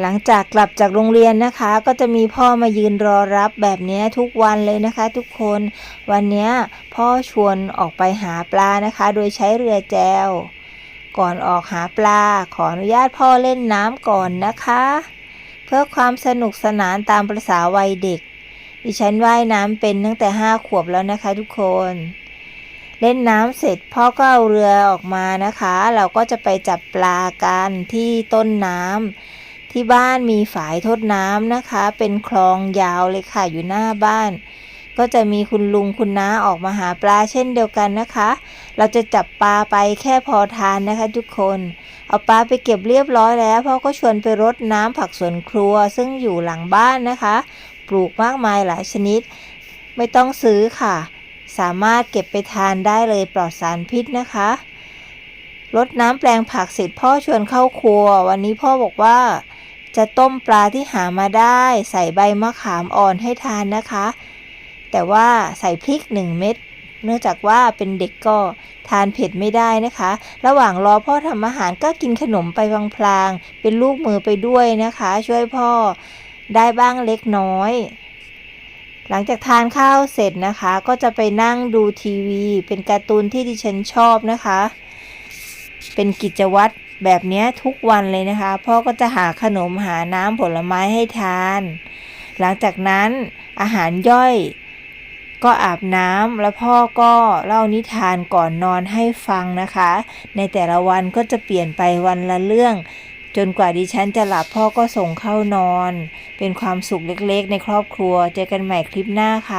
หลังจากกลับจากโรงเรียนนะคะ ก็จะมีพ่อมายืนรอรับแบบนี้ทุกวันเลยนะคะ ทุกคนวันนี้พ่อชวนออกไปหาปลานะคะ โดยใช้เรือแจว ก่อนออกหาปลาขออนุญาตพ่อเล่นน้ำก่อนนะคะ เพื่อความสนุกสนานตามประษาวัยเด็ก ดิฉันว่ายน้ำเป็นตั้งแต่ห้าขวบแล้วนะคะ ทุกคนเล่นน้ำเสร็จพ่อก็เอาเรือออกมานะคะ เราก็จะไปจับปลากันที่ต้นน้ำ ที่บ้านมีฝายทดน้ำนะคะ เป็นคลองยาวเลยค่ะอยู่หน้าบ้าน ก็จะมีคุณลุงคุณน้าออกมาหาปลาเช่นเดียวกันนะคะ เราจะจับปลาไปแค่พอทานนะคะ ทุกคน เอาปลาไปเก็บเรียบร้อยแล้วพ่อก็ชวนไปรดน้ำผักสวนครัว ซึ่งอยู่หลังบ้านนะคะ ปลูกมากมายหลายชนิด ไม่ต้องซื้อค่ะ สามารถเก็บไปทานได้เลยปลอดสารพิษนะคะรดน้ำแปลงผักเสร็จพ่อชวนเข้าครัว วันนี้พ่อบอกว่า จะต้มปลาที่หามาได้ ใส่ใบมะขามอ่อนให้ทานนะคะ แต่ว่าใส่พริกหนึ่งเม็ดเนื่องจากว่าเป็นเด็กก็ทานเผ็ดไม่ได้นะคะ ระหว่างรอพ่อทำอาหารก็กินขนมไปพลางๆ เป็นลูกมือไปด้วยนะคะ ช่วยพ่อได้บ้างเล็กน้อย หลังจากทานข้าวเสร็จนะคะ ก็จะไปนั่งดูทีวี เป็นการ์ตูนที่ดิฉันชอบนะคะ เป็นกิจวัตรแบบนี้ทุกวันเลยนะคะ พ่อก็จะหาขนมหาน้ำผลไม้ให้ทาน หลังจากนั้นอาหารย่อยก็อาบน้ำแล้วพ่อก็เล่านิทานก่อนนอนให้ฟังนะคะ ในแต่ละวันก็จะเปลี่ยนไปวันละเรื่อง จนกว่าดิฉันจะหลับพ่อก็ส่งเข้านอน เป็นความสุขเล็กๆ ในครอบครัว เจอกันใหม่คลิปหน้าค่ะ